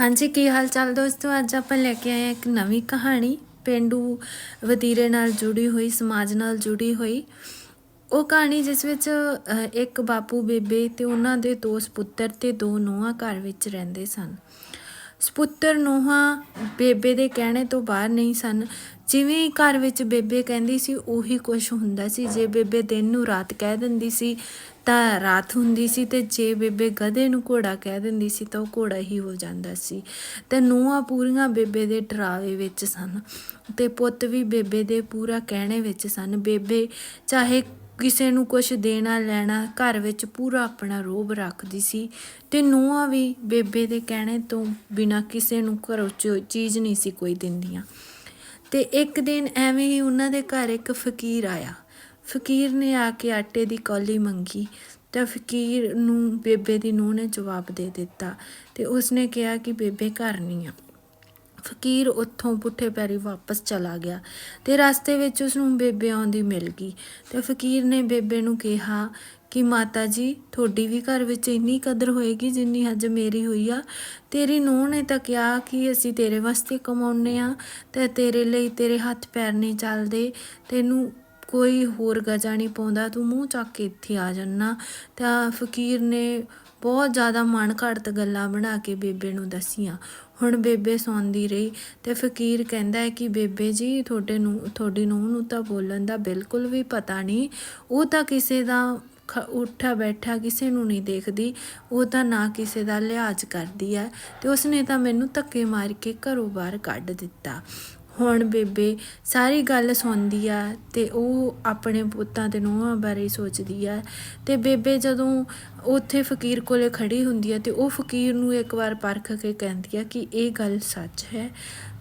ਹਾਂਜੀ, ਕੀ ਹਾਲ ਚਾਲ ਦੋਸਤੋ? ਅੱਜ ਆਪਾਂ ਲੈ ਕੇ ਆਏ ਹਾਂ ਇੱਕ ਨਵੀਂ ਕਹਾਣੀ। ਪਿੰਡੂ ਵਤੀਰੇ ਨਾਲ ਜੁੜੀ ਹੋਈ, ਸਮਾਜ ਨਾਲ ਜੁੜੀ ਹੋਈ। ਉਹ ਕਹਾਣੀ ਜਿਸ ਵਿੱਚ ਇੱਕ ਬਾਪੂ ਬੇਬੇ ਤੇ ਉਹਨਾਂ ਦੇ ਦੋ ਪੁੱਤਰ ਤੇ ਦੋ ਨੂੰਹਾਂ ਘਰ ਵਿੱਚ ਰਹਿੰਦੇ ਸਨ। ਸਪੁੱਤਰ ਨੂੰਹਾਂ ਬੇਬੇ ਦੇ ਕਹਿਣੇ ਤੋਂ ਬਾਹਰ ਨਹੀਂ ਸਨ। ਜਿਵੇਂ ਘਰ ਵਿੱਚ ਬੇਬੇ ਕਹਿੰਦੀ ਸੀ, ਉਹੀ ਕੁਝ ਹੁੰਦਾ ਸੀ। ਜੇ ਬੇਬੇ ਦਿਨ ਨੂੰ ਰਾਤ ਕਹਿ ਦਿੰਦੀ ਸੀ, ਤਾਂ ਰਾਤ ਹੁੰਦੀ ਸੀ ਤੇ ਜੇ ਬੇਬੇ ਗਧੇ ਨੂੰ ਘੋੜਾ ਕਹਿ ਦਿੰਦੀ ਸੀ, ਤਾਂ ਉਹ ਘੋੜਾ ਹੀ ਹੋ ਜਾਂਦਾ ਸੀ। ਤੇ ਨੂੰਹਾਂ ਪੂਰੀਆਂ ਬੇਬੇ ਦੇ ਡਰਾਵੇ ਵਿੱਚ ਸਨ ਤੇ ਪੁੱਤ ਵੀ ਬੇਬੇ ਦੇ ਪੂਰਾ ਕਹਿਣੇ ਵਿੱਚ ਸਨ। ਬੇਬੇ ਚਾਹੇ ਕਿਸੇ ਨੂੰ ਕੁਝ ਦੇਣਾ ਲੈਣਾ ਘਰ ਵਿੱਚ ਪੂਰਾ ਆਪਣਾ ਰੋਬ ਰੱਖਦੀ ਸੀ ਤੇ ਨੂੰਹਾਂ ਵੀ ਬੇਬੇ ਦੇ ਕਹਿਣੇ ਤੋਂ ਬਿਨਾ ਕਿਸੇ ਨੂੰ ਘਰੋਂ ਚੋ- ਚੀਜ਼ ਨਹੀਂ ਸੀ ਕੋਈ ਦਿੰਦੀਆਂ। ਤੇ ਇੱਕ ਦਿਨ ਐਵੇਂ ਹੀ ਉਹਨਾਂ ਦੇ ਘਰ ਇੱਕ ਫਕੀਰ ਆਇਆ। ਫਕੀਰ ਨੇ ਆ ਕੇ ਆਟੇ ਦੀ ਕੌਲੀ ਮੰਗੀ ਤਾਂ ਫਕੀਰ ਨੂੰ ਬੇਬੇ ਦੀ ਨੂੰਹ ਨੇ ਜਵਾਬ ਦੇ ਦਿੱਤਾ ਤੇ ਉਸਨੇ ਕਿਹਾ ਕਿ ਬੇਬੇ ਘਰ ਨਹੀਂ ਆ। ਫਕੀਰ ਉੱਥੋਂ ਪੁੱਠੇ ਪੈਰੀ ਵਾਪਸ ਚਲਾ ਗਿਆ ਤੇ ਰਸਤੇ ਵਿੱਚ ਉਸ ਨੂੰ ਬੇਬੇ ਆਉਂਦੀ ਮਿਲ ਗਈ ਤੇ ਫਕੀਰ ਨੇ ਬੇਬੇ ਨੂੰ ਕਿਹਾ ਕਿ ਮਾਤਾ ਜੀ, ਤੁਹਾਡੀ ਵੀ ਘਰ ਵਿੱਚ ਇੰਨੀ ਕਦਰ ਹੋਏਗੀ ਜਿੰਨੀ ਅੱਜ ਮੇਰੀ ਹੋਈ ਆ। ਤੇਰੀ ਨੂੰਹ ਨੇ ਤਾਂ ਕਿਹਾ ਕਿ ਅਸੀਂ ਤੇਰੇ ਵਾਸਤੇ ਕਮਾਉਨੇ ਆ ਤੇ ਤੇਰੇ ਲਈ ਤੇਰੇ ਹੱਥ ਪੈਰ ਨਹੀਂ ਚੱਲਦੇ। ਤੈਨੂੰ ਕੋਈ ਹੋਰ ਗਜਾ ਨਹੀਂ ਪਾਉਂਦਾ, ਤੂੰ ਮੂੰਹ ਚੱਕ ਕੇ ਇੱਥੇ ਆ ਜੰਨਾ। ਤਾਂ ਫਕੀਰ ਨੇ ਬਹੁਤ ਜ਼ਿਆਦਾ ਮਨ ਘੜਤ ਗੱਲਾਂ ਬਣਾ ਕੇ ਬੇਬੇ ਨੂੰ ਦੱਸੀਆਂ। ਹੁਣ ਬੇਬੇ ਸੌਂਦੀ ਰਹੀ ਤੇ ਫਕੀਰ ਕਹਿੰਦਾ ਹੈ ਕਿ ਬੇਬੇ ਜੀ, ਤੁਹਾਡੇ ਨੂੰ, ਤੁਹਾਡੀ ਨੂੰਹ ਨੂੰ ਤਾਂ ਬੋਲਣ ਦਾ ਬਿਲਕੁਲ ਵੀ ਪਤਾ ਨਹੀਂ। ਉਹ ਤਾਂ ਕਿਸੇ ਦਾ ਖ- ਉੱਠਾ ਬੈਠਾ ਕਿਸੇ ਨੂੰ ਨਹੀਂ ਦੇਖਦੀ। ਉਹ ਤਾਂ ਨਾ ਕਿਸੇ ਦਾ ਲਿਹਾਜ਼ ਕਰਦੀ ਹੈ ਤੇ ਉਸਨੇ ਤਾਂ ਮੈਨੂੰ ਧੱਕੇ ਮਾਰ ਕੇ ਘਰੋਂ ਬਾਹਰ ਕੱਢ ਦਿੱਤਾ। ਹੁਣ ਬੇਬੇ ਸਾਰੀ ਗੱਲ ਸੁਣਦੀ ਆ ਤੇ ਉਹ ਆਪਣੇ ਪੁੱਤਾਂ ਤੇ ਨੂੰਹਾਂ ਬਾਰੇ ਸੋਚਦੀ ਆ। ਤੇ ਬੇਬੇ ਜਦੋਂ ਉੱਥੇ ਫਕੀਰ ਕੋਲੇ ਖੜੀ ਹੁੰਦੀ ਆ ਤੇ ਉਹ ਫਕੀਰ ਨੂੰ ਇੱਕ ਵਾਰ ਪਰਖ ਕੇ ਕਹਿੰਦੀ ਆ ਕਿ ਇਹ ਗੱਲ ਸੱਚ ਹੈ।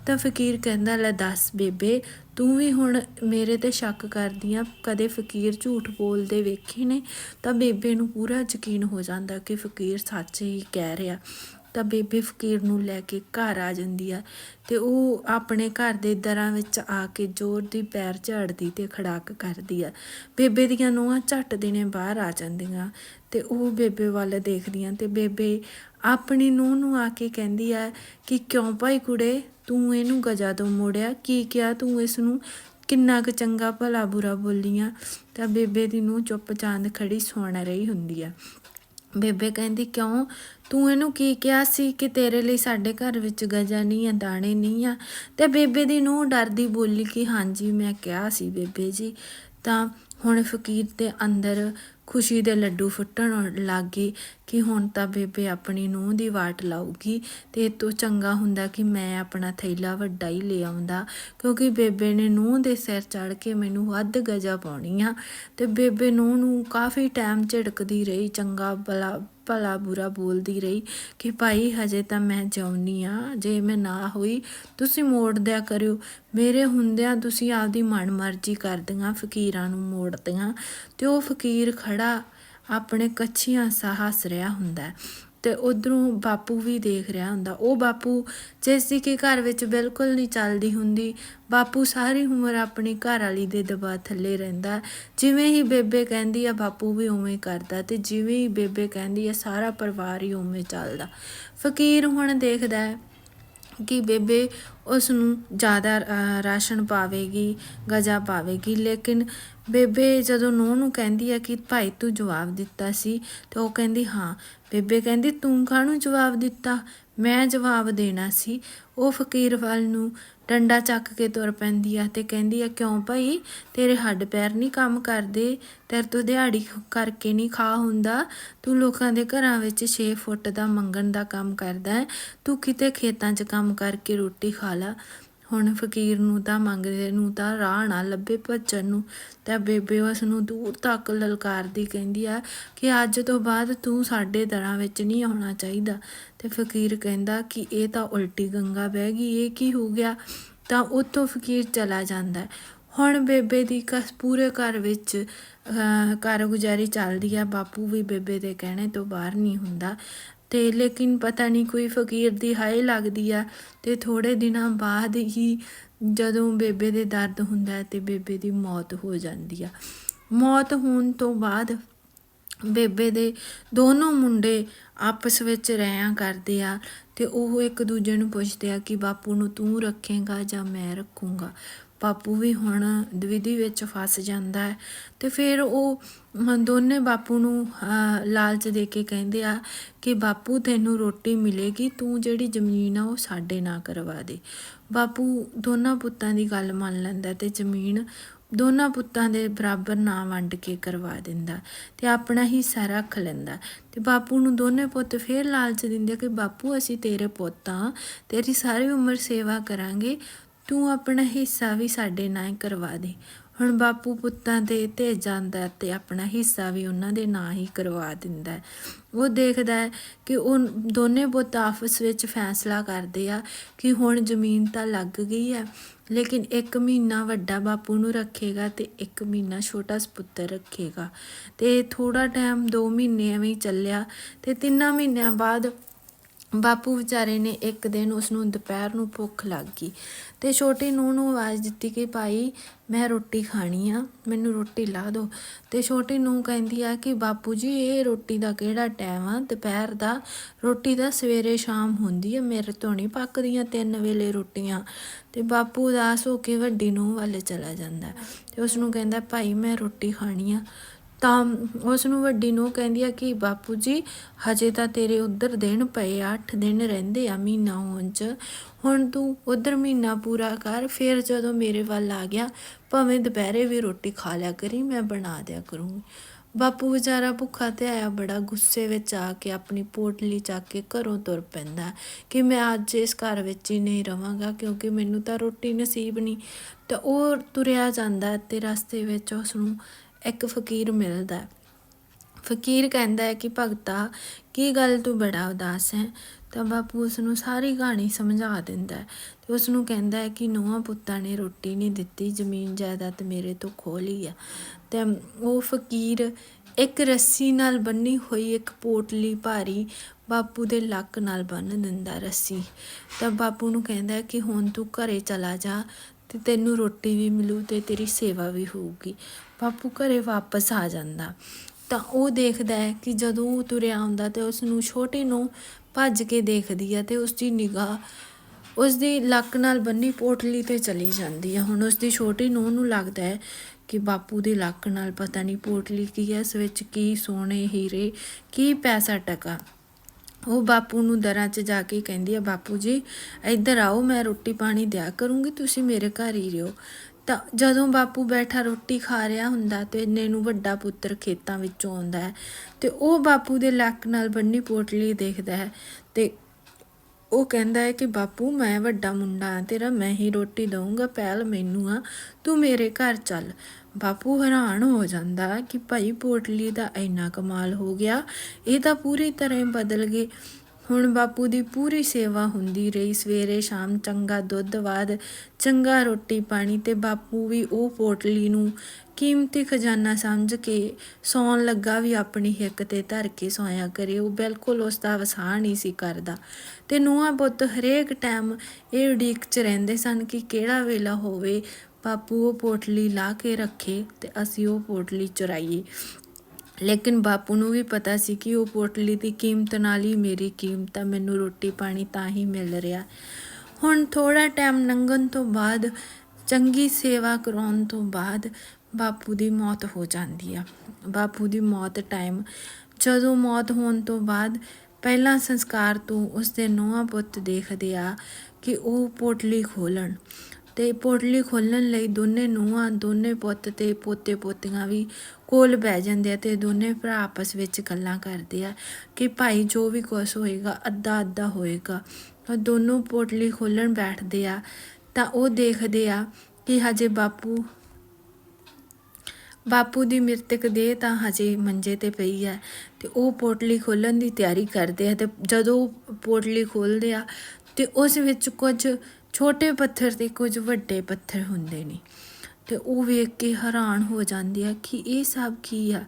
ਤਾਂ ਫਕੀਰ ਕਹਿੰਦਾ, ਲੈ ਦੱਸ ਬੇਬੇ, ਤੂੰ ਵੀ ਹੁਣ ਮੇਰੇ ਤੇ ਸ਼ੱਕ ਕਰਦੀ ਆ, ਕਦੇ ਫਕੀਰ ਝੂਠ ਬੋਲਦੇ ਵੇਖੇ ਨੇ ਤਾਂ ਬੇਬੇ ਨੂੰ ਪੂਰਾ ਯਕੀਨ ਹੋ ਜਾਂਦਾ ਕਿ ਫਕੀਰ ਸੱਚ ਹੀ ਕਹਿ ਰਿਹਾ। ਤਾਂ ਬੇਬੇ ਫਕੀਰ ਨੂੰ ਲੈ ਕੇ ਘਰ ਆ ਜਾਂਦੀ ਆ ਤੇ ਉਹ ਆਪਣੇ ਘਰ ਦੇ ਦਰਾਂ ਵਿੱਚ ਆ ਕੇ ਜ਼ੋਰ ਦੀ ਪੈਰ ਝਾੜਦੀ ਤੇ ਖੜਾਕ ਕਰਦੀ ਆ। ਬੇਬੇ ਦੀਆਂ ਨੂੰਹਾਂ ਝੱਟ ਦਿਨੇ ਬਾਹਰ ਆ ਜਾਂਦੀਆਂ ਤੇ ਉਹ ਬੇਬੇ ਵੱਲ ਦੇਖਦੀਆਂ ਤੇ ਬੇਬੇ ਆਪਣੀ ਨੂੰਹ ਨੂੰ ਆ ਕੇ ਕਹਿੰਦੀ ਆ ਕਿ ਕਿਉਂ ਭਾਈ ਕੁੜੇ, ਤੂੰ ਇਹਨੂੰ ਗਜਾ ਤੋਂ ਮੋੜਿਆ? ਕੀ ਕਿਹਾ ਤੂੰ ਇਸ ਨੂੰ ਕਿੰਨਾ ਕੁ ਚੰਗਾ ਭਲਾ ਬੁਰਾ ਬੋਲੀਆਂ? ਤਾਂ ਬੇਬੇ ਦੀ ਨੂੰਹ ਚੁੱਪ ਚਾਂਦ ਖੜੀ ਸੁਣ ਰਹੀ ਹੁੰਦੀ ਆ। ਬੇਬੇ ਕਹਿੰਦੀ, ਕਿਉਂ? ਤੂੰ ਇਹਨੂੰ ਕੀ ਕਿਹਾ ਸੀ ਕਿ ਤੇਰੇ ਲਈ ਸਾਡੇ ਘਰ ਵਿੱਚ ਗਜਾ ਨਹੀਂ ਆ, ਦਾਣੇ ਨਹੀਂ ਆ? ਤੇ ਬੇਬੇ ਦੀ ਨੂੰਹ ਡਰਦੀ ਬੋਲੀ ਕਿ ਹਾਂਜੀ, ਮੈਂ ਕਿਹਾ ਸੀ ਬੇਬੇ ਜੀ। ਤਾਂ ਹੁਣ ਫਕੀਰ ਦੇ ਅੰਦਰ ਖੁਸ਼ੀ ਦੇ ਲੱਡੂ ਫੁੱਟਣ ਲੱਗ ਗਏ ਕਿ ਹੁਣ ਤਾਂ ਬੇਬੇ ਆਪਣੀ ਨੂੰਹ ਦੀ ਵਾਟ ਲਾਊਗੀ ਤੇ ਇਹ ਤੋਂ ਚੰਗਾ ਹੁੰਦਾ ਕਿ ਮੈਂ ਆਪਣਾ ਥੈਲਾ ਵੱਡਾ ਹੀ ਲੈ ਆਉਂਦਾ, ਕਿਉਂਕਿ ਬੇਬੇ ਨੇ ਨੂੰਹ ਦੇ ਸਿਰ ਚੜ ਕੇ ਮੈਨੂੰ ਵੱਧ ਗਜਾ ਪਾਉਣੀ ਆ ਤੇ ਬੇਬੇ ਨੂੰਹ ਨੂੰ ਕਾਫੀ ਟਾਈਮ ਝਿੜਕਦੀ ਰਹੀ, ਚੰਗਾ ਭਲਾ ਭਲਾ ਬੁਰਾ ਬੋਲਦੀ ਰਹੀ ਕਿ ਭਾਈ ਹਜੇ ਤਾਂ ਮੈਂ ਜਿਉਣੀ ਆ ਜੇ ਮੈਂ ਨਾ ਹੋਈ ਤੁਸੀਂ ਮੋੜ ਦਿਆ ਕਰਿਓ। ਮੇਰੇ ਹੁੰਦਿਆਂ ਤੁਸੀਂ ਆਪਦੀ ਮਨਮਰਜ਼ੀ ਕਰਦੀਆਂ, ਫਕੀਰਾਂ ਨੂੰ ਮੋੜਦੀਆਂ ਤੇ ਉਹ ਫਕੀਰ ਖੜਾ ਆਪਣੇ ਕੱਚੀਆਂ ਸਾਹ ਹੱਸ ਰਿਹਾ ਹੁੰਦਾ। ਤੇ ਉਧਰੋਂ ਬਾਪੂ ਵੀ ਦੇਖ ਰਿਹਾ ਹੁੰਦਾ। ਉਹ ਬਾਪੂ ਜਿਸ ਦੀ ਕਿ ਘਰ ਵਿੱਚ ਬਿਲਕੁਲ ਨਹੀਂ ਚੱਲਦੀ ਹੁੰਦੀ। ਬਾਪੂ ਸਾਰੀ ਉਮਰ ਆਪਣੀ ਘਰ ਵਾਲੀ ਦੇ ਦਬਾਅ ਥੱਲੇ ਰਹਿੰਦਾ। ਜਿਵੇਂ ਹੀ ਬੇਬੇ ਕਹਿੰਦੀ ਆ, ਬਾਪੂ ਵੀ ਉਵੇਂ ਕਰਦਾ ਤੇ ਜਿਵੇਂ ਹੀ ਬੇਬੇ ਕਹਿੰਦੀ ਆ, ਸਾਰਾ ਪਰਿਵਾਰ ਹੀ ਉਵੇਂ ਚੱਲਦਾ। ਫਕੀਰ ਹੁਣ ਦੇਖਦਾ ਹੈ ਕਿ ਬੇਬੇ ਉਸ ਨੂੰ ਜ਼ਿਆਦਾ ਰਾਸ਼ਨ ਪਾਵੇਗੀ, ਗਜਾ ਪਾਵੇਗੀ। ਲੇਕਿਨ ਬੇਬੇ ਜਦੋਂ ਨੂੰਹ ਨੂੰ ਕਹਿੰਦੀ ਆ ਕਿ ਭਾਈ ਤੂੰ ਜਵਾਬ ਦਿੱਤਾ ਸੀ, ਤੇ ਉਹ ਕਹਿੰਦੀ, ਹਾਂ, ਬੇਬੇ ਕਹਿੰਦੀ, ਤੂੰ ਕਾਹਨੂੰ ਜਵਾਬ ਦਿੱਤਾ? ਮੈਂ ਜਵਾਬ ਦੇਣਾ ਸੀ। ਉਹ ਫਕੀਰ ਵੱਲ ਨੂੰ ਡੰਡਾ ਚੱਕ ਕੇ ਤੁਰ ਪੈਂਦੀ ਆ ਤੇ ਕਹਿੰਦੀ ਆ, ਕਿਉਂ ਭਾਈ? ਤੇਰੇ ਹੱਡ ਪੈਰ ਨਹੀਂ ਕੰਮ ਕਰਦੇ, ਤੇਰੇ ਤੋਂ ਦਿਹਾੜੀ ਕਰਕੇ ਨਹੀਂ ਖਾ ਹੁੰਦਾ। ਤੂੰ ਲੋਕਾਂ ਦੇ ਘਰਾਂ ਵਿੱਚ 6 ਫੁੱਟ ਦਾ ਮੰਗਣ ਦਾ ਕੰਮ ਕਰਦਾ ਹੈ। ਤੂੰ ਕਿਤੇ ਖੇਤਾਂ 'ਚ ਕੰਮ ਕਰਕੇ ਰੋਟੀ ਖਾ ਲਾ। ਹੁਣ ਫਕੀਰ ਨੂੰ ਤਾਂ ਮੰਗਦੇ, ਨੂੰ ਤਾਂ ਰਾਹ ਨਾ ਲੱਭੇ ਭੱਜਣ ਨੂੰ। ਤਾਂ ਬੇਬੇ ਉਸ ਨੂੰ ਦੂਰ ਤੱਕ ਲਲਕਾਰਦੀ ਕਹਿੰਦੀ ਆ ਕਿ ਅੱਜ ਤੋਂ ਬਾਅਦ ਤੂੰ ਸਾਡੇ ਦਰਾਂ ਵਿੱਚ ਨਹੀਂ ਆਉਣਾ ਚਾਹੀਦਾ। ਤੇ ਫਕੀਰ ਕਹਿੰਦਾ ਕਿ ਇਹ ਤਾਂ ਉਲਟੀ ਗੰਗਾ ਬਹਿ ਗਈ, ਇਹ ਕੀ ਹੋ ਗਿਆ? ਤਾਂ ਉੱਥੋਂ ਫਕੀਰ ਚਲਾ ਜਾਂਦਾ। ਹੁਣ ਬੇਬੇ ਦੀ ਕਸ ਪੂਰੇ ਘਰ ਵਿੱਚ ਕਾਰਗੁਜ਼ਾਰੀ ਚੱਲਦੀ ਆ। ਬਾਪੂ ਵੀ ਬੇਬੇ ਦੇ ਕਹਿਣੇ ਤੋਂ ਬਾਹਰ ਨਹੀਂ ਹੁੰਦਾ। ਤੇ ਲੇਕਿਨ ਪਤਾ ਨਹੀਂ ਕੋਈ ਫਕੀਰ ਦੀ ਹਾਈ ਲੱਗਦੀ ਆ ਤੇ ਥੋੜੇ ਦਿਨਾਂ ਬਾਅਦ ਹੀ ਜਦੋਂ ਬੇਬੇ ਦੇ ਦਰਦ ਹੁੰਦਾ ਹੈ ਤੇ ਬੇਬੇ ਦੀ ਮੌਤ ਹੋ ਜਾਂਦੀ ਆ। ਮੌਤ ਹੋਣ ਤੋਂ ਬਾਅਦ ਬੇਬੇ ਦੇ ਦੋਨੋਂ ਮੁੰਡੇ ਆਪਸ ਵਿੱਚ ਰਹਿਆਂ ਕਰਦੇ ਆ ਤੇ ਉਹ ਇੱਕ ਦੂਜੇ ਨੂੰ ਪੁੱਛਦੇ ਆ ਕਿ ਬਾਪੂ ਨੂੰ ਤੂੰ ਰੱਖੇਂਗਾ ਜਾਂ ਮੈਂ ਰੱਖੂੰਗਾ? ਬਾਪੂ ਵੀ ਹੁਣ ਦਵਿਧੀ ਵਿੱਚ ਫਸ ਜਾਂਦਾ ਹੈ ਤੇ ਫਿਰ ਉਹ ਦੋਨੇ ਬਾਪੂ ਨੂੰ ਲਾਲਚ ਦੇ ਕੇ ਕਹਿੰਦੇ ਆ ਕਿ ਬਾਪੂ ਤੈਨੂੰ ਰੋਟੀ ਮਿਲੇਗੀ, ਤੂੰ ਜਿਹੜੀ ਜ਼ਮੀਨ ਆ ਉਹ ਸਾਡੇ ਨਾਂ ਕਰਵਾ ਦੇ। ਬਾਪੂ ਦੋਨਾਂ ਪੁੱਤਾਂ ਦੀ ਗੱਲ ਮੰਨ ਲੈਂਦਾ ਤੇ ਜ਼ਮੀਨ ਦੋਨਾਂ ਪੁੱਤਾਂ ਦੇ ਬਰਾਬਰ ਨਾਂ ਵੰਡ ਕੇ ਕਰਵਾ ਦਿੰਦਾ ਤੇ ਆਪਣਾ ਹਿੱਸਾ ਰੱਖ ਲੈਂਦਾ। ਤੇ ਬਾਪੂ ਨੂੰ ਦੋਨੇ ਪੁੱਤ ਫੇਰ ਲਾਲਚ ਦਿੰਦੇ ਕਿ ਬਾਪੂ ਅਸੀਂ ਤੇਰੇ ਪੁੱਤ ਹਾਂ, ਤੇਰੀ ਸਾਰੀ ਉਮਰ ਸੇਵਾ ਕਰਾਂਗੇ ਤੂੰ ਆਪਣਾ ਹਿੱਸਾ ਵੀ ਸਾਡੇ ਨਾਂ ਹੀ ਕਰਵਾ ਦੇ ਹੁਣ ਬਾਪੂ ਪੁੱਤਾਂ ਤੇ ਤੇ ਜਾਂਦਾ ਤੇ ਆਪਣਾ ਹਿੱਸਾ ਵੀ ਉਹਨਾਂ ਦੇ ਨਾਂ ਹੀ ਕਰਵਾ ਦਿੰਦਾ ਹੈ। ਉਹ ਦੇਖਦਾ ਹੈ ਕਿ ਉਹ ਦੋਨੇ ਪੁੱਤ ਆਪਸ ਵਿੱਚ ਫੈਸਲਾ ਕਰਦੇ ਆ ਕਿ ਹੁਣ ਜ਼ਮੀਨ ਤਾਂ ਲੱਗ ਗਈ ਹੈ, ਲੇਕਿਨ ਇੱਕ ਮਹੀਨਾ ਵੱਡਾ ਬਾਪੂ ਨੂੰ ਰੱਖੇਗਾ ਤੇ ਇੱਕ ਮਹੀਨਾ ਛੋਟਾ ਸਪੁੱਤਰ ਰੱਖੇਗਾ ਤੇ ਥੋੜਾ ਟਾਈਮ 2 ਮਹੀਨੇ ਐਵੇਂ ਚੱਲਿਆ ਤੇ ਤਿੰਨਾਂ ਮਹੀਨਿਆਂ ਬਾਅਦ ਬਾਪੂ ਵਿਚਾਰੇ ਨੇ ਇੱਕ ਦਿਨ ਉਸ ਨੂੰ ਦੁਪਹਿਰ ਨੂੰ ਭੁੱਖ ਲੱਗ ਗਈ ਤੇ ਛੋਟੀ ਨੂੰਹ ਨੂੰ ਆਵਾਜ਼ ਦਿੱਤੀ ਕਿ ਭਾਈ ਮੈਂ ਰੋਟੀ ਖਾਣੀ ਆ, ਮੈਨੂੰ ਰੋਟੀ ਲਾ ਦਿਓ ਤੇ ਛੋਟੀ ਨੂੰਹ ਕਹਿੰਦੀ ਆ ਕਿ ਬਾਪੂ ਜੀ, ਇਹ ਰੋਟੀ ਦਾ ਕਿਹੜਾ ਟਾਈਮ ਆ? ਦੁਪਹਿਰ ਦਾ ਰੋਟੀ ਤਾਂ ਸਵੇਰੇ ਸ਼ਾਮ ਹੁੰਦੀ ਆ, ਮੇਰੇ ਤੋਂ ਨਹੀਂ ਪੱਕਦੀਆਂ ਤਿੰਨ ਵੇਲੇ ਰੋਟੀਆਂ। ਤੇ ਬਾਪੂ ਉਦਾਸ ਹੋ ਕੇ ਵੱਡੀ ਨੂੰਹ ਵੱਲ ਚਲਾ ਜਾਂਦਾ। ਤੇ ਉਸ ਨੂੰ ਕਹਿੰਦਾ, ਭਾਈ ਮੈਂ ਰੋਟੀ ਖਾਣੀ ਆ। ਤਾਂ ਉਸ ਨੂੰ ਵੱਡੀ ਨੂੰ ਕਹਿੰਦੀ ਆ ਕਿ ਬਾਪੂ ਜੀ, ਹਜੇ ਤਾਂ ਤੇਰੇ ਉੱਧਰ ਦਿਨ ਪਏ ਆ 8 ਦਿਨ ਰਹਿੰਦੇ ਆ ਮਹੀਨਾ ਹੋਣ ਚ। ਹੁਣ ਤੂੰ ਉਧਰ ਮਹੀਨਾ ਪੂਰਾ ਕਰ, ਫਿਰ ਜਦੋਂ ਮੇਰੇ ਵੱਲ ਆ ਗਿਆ, ਭਾਵੇਂ ਦੁਪਹਿਰੇ ਵੀ ਰੋਟੀ ਖਾ ਲਿਆ ਕਰੀ, ਮੈਂ ਬਣਾ ਦਿਆ ਕਰੂੰਗੀ। ਬਾਪੂ ਵਿਚਾਰਾ ਭੁੱਖਾ ਤੇ ਆਇਆ, ਬੜਾ ਗੁੱਸੇ ਵਿੱਚ ਆ ਕੇ ਆਪਣੀ ਪੋਟਲੀ ਚੱਕ ਕੇ ਘਰੋਂ ਤੁਰ ਪੈਂਦਾ ਕਿ ਮੈਂ ਅੱਜ ਇਸ ਘਰ ਵਿੱਚ ਹੀ ਨਹੀਂ ਰਵਾਂਗਾ, ਕਿਉਂਕਿ ਮੈਨੂੰ ਤਾਂ ਰੋਟੀ ਨਸੀਬ ਨਹੀਂ। ਤਾਂ ਉਹ ਤੁਰਿਆ ਜਾਂਦਾ ਹੈ ਤੇ ਰਸਤੇ ਵਿੱਚ ਉਸ ਨੂੰ ਇੱਕ ਫਕੀਰ ਮਿਲਦਾ ਫਕੀਰ ਕਹਿੰਦਾ ਹੈ ਕਿ, ਭਗਤਾ, ਕੀ ਗੱਲ ਤੂੰ ਬੜਾ ਉਦਾਸ ਹੈ? ਤਾਂ ਬਾਪੂ ਉਸ ਨੂੰ ਸਾਰੀ ਕਹਾਣੀ ਸਮਝਾ ਦਿੰਦਾ ਹੈ ਤੇ ਉਸ ਨੂੰ ਕਹਿੰਦਾ ਹੈ ਕਿ ਨੋਹਾਂ ਪੁੱਤਾਂ ਨੇ ਰੋਟੀ ਨਹੀਂ ਦਿੱਤੀ, ਜ਼ਮੀਨ ਜਾਇਦਾਦ ਮੇਰੇ ਤੋਂ ਖੋਹ ਲਈ ਆ। ਤੇ ਉਹ ਫਕੀਰ ਇੱਕ ਰੱਸੀ ਨਾਲ ਬੰਨੀ ਹੋਈ ਇੱਕ ਪੋਟਲੀ ਭਾਰੀ ਬਾਪੂ ਦੇ ਲੱਕ ਨਾਲ ਬੰਨ ਦਿੰਦਾ ਰੱਸੀ। ਤਾਂ ਬਾਪੂ ਨੂੰ ਕਹਿੰਦਾ ਕਿ ਹੁਣ ਤੂੰ ਘਰੇ ਚਲਾ ਜਾ ਤੇ ਤੈਨੂੰ ਰੋਟੀ ਵੀ ਮਿਲੂ ਤੇ ਤੇਰੀ ਸੇਵਾ ਵੀ ਹੋਊਗੀ। ਬਾਪੂ ਘਰੇ ਵਾਪਸ ਆ ਜਾਂਦਾ। ਤਾਂ ਉਹ ਦੇਖਦਾ ਹੈ ਕਿ ਜਦੋਂ ਉਹ ਤੁਰਿਆ ਆਉਂਦਾ ਤੇ ਉਸ ਨੂੰ ਛੋਟੀ ਨੂੰ ਭੱਜ ਕੇ ਦੇਖਦੀ ਹੈ ਤੇ ਉਸ ਦੀ ਨਿਗਾਹ ਉਸ ਦੀ ਲੱਕ ਨਾਲ ਬੰਨੀ ਪੋਟਲੀ ਤੇ ਚਲੀ ਜਾਂਦੀ ਹੈ। ਹੁਣ ਉਸ ਦੀ ਛੋਟੀ ਨੂੰਹ ਨੂੰ ਲੱਗਦਾ ਹੈ ਕਿ ਬਾਪੂ ਦੀ ਲੱਕ ਨਾਲ ਪਤਾ ਨਹੀਂ ਪੋਟਲੀ ਕੀ ਹੈ, ਇਸ ਵਿੱਚ ਕੀ ਸੋਨੇ, ਹੀਰੇ, ਕੀ ਪੈਸਾ ਟਕਾ। ਉਹ ਬਾਪੂ ਨੂੰ ਦਰਾਂ 'ਚ ਜਾ ਕੇ ਕਹਿੰਦੀ ਹੈ, ਬਾਪੂ ਜੀ, ਇੱਧਰ ਆਓ, ਮੈਂ ਰੋਟੀ ਪਾਣੀ ਦਿਆ ਕਰੂੰਗੀ, ਤੁਸੀਂ ਮੇਰੇ ਘਰ ਹੀ ਰਿਓ ਤਾਂ ਜਦੋਂ ਬਾਪੂ ਬੈਠਾ ਰੋਟੀ ਖਾ ਰਿਹਾ ਹੁੰਦਾ ਤੇ ਇੰਨੇ ਨੂੰ ਵੱਡਾ ਪੁੱਤਰ ਖੇਤਾਂ ਵਿੱਚੋਂ ਆਉਂਦਾ ਹੈ ਤੇ ਉਹ ਬਾਪੂ ਦੇ ਲੱਕ ਨਾਲ ਬੰਨੀ ਪੋਟਲੀ ਦੇਖਦਾ ਹੈ ਤੇ ਉਹ ਕਹਿੰਦਾ ਹੈ ਕਿ ਬਾਪੂ, ਮੈਂ ਵੱਡਾ ਮੁੰਡਾ ਹਾਂ, ਤੇਰਾ ਮੈਂ ਹੀ ਰੋਟੀ ਦਊਂਗਾ ਪਹਿਲ ਮੈਨੂੰ ਆ, ਤੂੰ ਮੇਰੇ ਘਰ ਚੱਲ। ਬਾਪੂ ਹੈਰਾਨ ਹੋ ਜਾਂਦਾ ਕਿ ਭਾਈ ਪੋਟਲੀ ਦਾ ਇੰਨਾ ਕਮਾਲ ਹੋ ਗਿਆ, ਇਹ ਤਾਂ ਪੂਰੀ ਤਰ੍ਹਾਂ ਬਦਲ ਗਏ। ਹੁਣ ਬਾਪੂ ਦੀ ਪੂਰੀ ਸੇਵਾ ਹੁੰਦੀ ਰਹੀ। ਸਵੇਰੇ, ਸ਼ਾਮ ਚੰਗਾ ਦੁੱਧ ਬਾਅਦ ਚੰਗਾ ਰੋਟੀ ਪਾਣੀ ਤੇ ਬਾਪੂ ਵੀ ਉਹ ਪੋਟਲੀ ਨੂੰ ਕੀਮਤੀ ਖਜ਼ਾਨਾ ਸਮਝ ਕੇ ਸੌਣ ਲੱਗਾ ਵੀ ਆਪਣੀ ਹਿੱਕ ਤੇ ਧਰ ਕੇ ਸੌਂਇਆ ਕਰੇ। ਉਹ ਬਿਲਕੁਲ ਉਸ ਦਾ ਵਸਾਹ ਨਹੀਂ ਸੀ ਕਰਦਾ। ਤੇ ਨੂੰਹਾਂ ਪੁੱਤ ਹਰੇਕ ਟਾਈਮ ਇਹ ਉਡੀਕ 'ਚ ਰਹਿੰਦੇ ਸਨ ਕਿ ਕਿਹੜਾ ਵੇਲਾ ਹੋਵੇ, ਬਾਪੂ ਉਹ ਪੋਟਲੀ ਲਾ ਕੇ ਰੱਖੇ ਤੇ ਅਸੀਂ ਉਹ ਪੋਟਲੀ ਚੁਰਾਈਏ। ਲੇਕਿਨ ਬਾਪੂ ਨੂੰ ਵੀ ਪਤਾ ਸੀ ਕਿ ਉਹ ਪੋਟਲੀ ਦੀ ਕੀਮਤ ਨਾਲ ਹੀ ਮੇਰੀ ਕੀਮਤ ਆ, ਮੈਨੂੰ ਰੋਟੀ ਪਾਣੀ ਤਾਂ ਹੀ ਮਿਲ ਰਿਹਾ। ਹੁਣ ਥੋੜਾ ਟਾਈਮ ਲੰਘਣ ਤੋਂ ਬਾਅਦ, ਚੰਗੀ ਸੇਵਾ ਕਰਾਉਣ ਤੋਂ ਬਾਅਦ ਬਾਪੂ ਦੀ ਮੌਤ ਹੋ ਜਾਂਦੀ ਆ। ਬਾਪੂ ਦੀ ਮੌਤ ਟਾਈਮ ਜਦੋਂ ਮੌਤ ਹੋਣ ਤੋਂ ਬਾਅਦ ਪਹਿਲਾ ਸੰਸਕਾਰ ਤੋਂ ਉਸਦੇ ਨੌਵਾਂ ਪੁੱਤ ਦੇਖਦੇ ਆ ਕਿ ਉਹ ਪੋਟਲੀ ਖੋਲਣ। ਤੇ ਪੋਟਲੀ ਖੋਲਣ ਲਈ ਦੋਨੇ ਨੂੰਹਾਂ, ਦੋਨੇ ਪੁੱਤ ਤੇ ਪੋਤੇ ਪੋਤੀਆਂ ਵੀ ਕੋਲ ਬਹਿ ਜਾਂਦੇ ਆ ਤੇ ਦੋਨੇ ਭਰਾ ਆਪਸ ਵਿੱਚ ਗੱਲਾਂ ਕਰਦੇ ਆ ਕਿ ਭਾਈ ਜੋ ਵੀ ਕੁਛ ਹੋਏਗਾ, ਅੱਧਾ ਅੱਧਾ ਹੋਏਗਾ। ਦੋਨੋਂ ਪੋਟਲੀ ਖੋਲਣ ਬੈਠਦੇ ਆ ਤਾਂ ਉਹ ਦੇਖਦੇ ਆ ਕਿ ਹਜੇ ਬਾਪੂ ਬਾਪੂ ਦੀ ਮ੍ਰਿਤਕ ਦੇਹ ਤਾਂ ਹਜੇ ਮੰਜੇ ਤੇ ਪਈ ਹੈ ਤੇ ਉਹ ਪੋਟਲੀ ਖੋਲਣ ਦੀ ਤਿਆਰੀ ਕਰਦੇ ਆ ਤੇ ਜਦੋਂ ਪੋਟਲੀ ਖੋਲਦੇ ਆ ਤੇ ਉਸ ਵਿੱਚ ਕੁਝ ਛੋਟੇ ਪੱਥਰ ਤੇ ਕੁਝ ਵੱਡੇ ਪੱਥਰ ਹੁੰਦੇ ਨੇ। ਤੇ ਉਹ ਵੇਖ ਕੇ ਹੈਰਾਨ ਹੋ ਜਾਂਦੇ ਆ ਕਿ ਇਹ ਸਭ ਕੀ ਆ?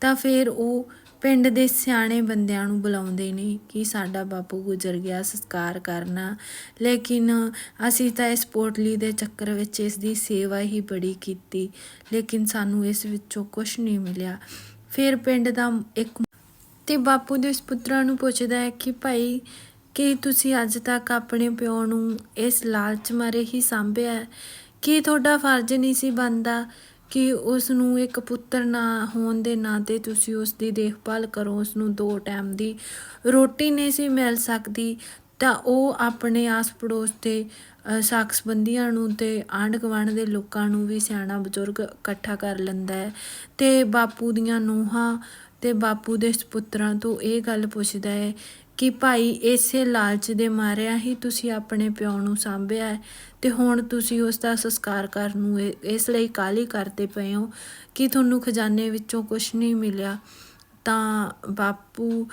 ਤਾਂ ਫਿਰ ਉਹ ਪਿੰਡ ਦੇ ਸਿਆਣੇ ਬੰਦਿਆਂ ਨੂੰ ਬੁਲਾਉਂਦੇ ਨੇ ਕਿ ਸਾਡਾ ਬਾਪੂ ਗੁਜ਼ਰ ਗਿਆ, ਸੰਸਕਾਰ ਕਰਨਾ। ਲੇਕਿਨ ਅਸੀਂ ਤਾਂ ਇਸ ਪੋਟਲੀ ਦੇ ਚੱਕਰ ਵਿੱਚ ਇਸ ਦੀ ਸੇਵਾ ਹੀ ਬੜੀ ਕੀਤੀ, ਲੇਕਿਨ ਸਾਨੂੰ ਇਸ ਵਿੱਚੋਂ ਕੁਝ ਨਹੀਂ ਮਿਲਿਆ। ਫਿਰ ਪਿੰਡ ਦਾ ਇੱਕ ਤੇ ਬਾਪੂ ਦੇ ਉਸ ਪੁੱਤਰਾਂ ਨੂੰ ਪੁੱਛਦਾ ਹੈ ਕਿ ਭਾਈ ਕੀ ਤੁਸੀਂ ਅੱਜ ਤੱਕ ਆਪਣੇ ਪਿਓ ਨੂੰ ਇਸ ਲਾਲਚ ਮਾਰੇ ਹੀ ਸਾਂਭਿਆ ਹੈ? ਕੀ ਤੁਹਾਡਾ ਫਰਜ਼ ਨਹੀਂ ਸੀ ਬਣਦਾ ਕਿ ਉਸ ਨੂੰ ਇੱਕ ਪੁੱਤਰ ਨਾ ਹੋਣ ਦੇ ਨਾਤੇ ਤੁਸੀਂ ਉਸ ਦੀ ਦੇਖਭਾਲ ਕਰੋ ਉਸ ਨੂੰ ਦੋ ਟਾਈਮ ਦੀ ਰੋਟੀ ਨਹੀਂ ਸੀ ਮਿਲ ਸਕਦੀ? ਤਾਂ ਉਹ ਆਪਣੇ ਆਸ ਪੜੋਸ ਦੇ ਅ, ਸਾਕ ਸੰਬੰਧੀਆਂ ਨੂੰ ਤੇ ਆਂਢ ਗੁਆਂਢ ਦੇ ਲੋਕਾਂ ਨੂੰ ਵੀ ਸਿਆਣਾ ਬਜ਼ੁਰਗ ਇਕੱਠਾ ਕਰ ਲੈਂਦਾ ਹੈ ਤੇ ਬਾਪੂ ਦੀਆਂ ਨੂੰਹਾਂ ਤੇ ਬਾਪੂ ਦੇ ਸਪੁੱਤਰਾਂ ਤੋਂ ਇਹ ਗੱਲ ਪੁੱਛਦਾ ਹੈ ਕਿ ਭਾਈ ਇਸੇ ਲਾਲਚ ਦੇ ਮਾਰਿਆ ਹੀ ਤੁਸੀਂ ਆਪਣੇ ਪਿਓ ਨੂੰ ਸਾਂਭਿਆ ਹੈ ਤੇ ਹੁਣ ਤੁਸੀਂ ਉਸ ਦਾ ਸੰਸਕਾਰ ਕਰਨ ਨੂੰ ਇਹ- ਇਸ ਲਈ ਕਾਹਲੀ ਕਰਦੇ ਪਏ ਹੋ ਕਿ ਤੁਹਾਨੂੰ ਖਜ਼ਾਨੇ ਵਿੱਚੋਂ ਕੁਝ ਨਹੀਂ ਮਿਲਿਆ। ਤਾਂ ਬਾਪੂ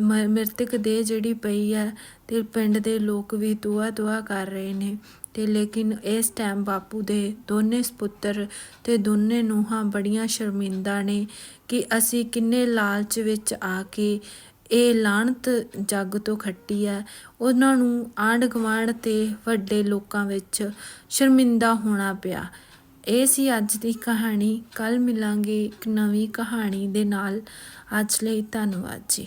ਮ- ਮ੍ਰਿਤਕ ਦੇ ਜਿਹੜੀ ਪਈ ਹੈ ਤੇ ਪਿੰਡ ਦੇ ਲੋਕ ਵੀ ਦੁਆ ਦੁਆ ਕਰ ਰਹੇ ਨੇ ਤੇ ਲੇਕਿਨ ਇਸ ਟਾਈਮ ਬਾਪੂ ਦੇ ਦੋਨੇ ਸਪੁੱਤਰ ਤੇ ਦੋਨੇ ਨੂੰਹਾਂ ਬੜੀਆਂ ਸ਼ਰਮਿੰਦਾ ਨੇ ਕਿ ਅਸੀਂ ਕਿੰਨੇ ਲਾਲਚ ਵਿੱਚ ਆ ਕੇ ਇਹ ਲਾਹਣਤ ਜੱਗ ਤੋਂ ਖੱਟੀ ਹੈ। ਉਹਨਾਂ ਨੂੰ ਆਂਢ ਗੁਆਂਢ ਤੇ ਵੱਡੇ ਲੋਕਾਂ ਵਿੱਚ ਸ਼ਰਮਿੰਦਾ ਹੋਣਾ ਪਿਆ। ਇਹ ਸੀ ਅੱਜ ਦੀ ਕਹਾਣੀ। ਕੱਲ ਮਿਲਾਂਗੇ ਇੱਕ ਨਵੀਂ ਕਹਾਣੀ ਦੇ ਨਾਲ। ਅੱਜ ਲਈ ਧੰਨਵਾਦ ਜੀ।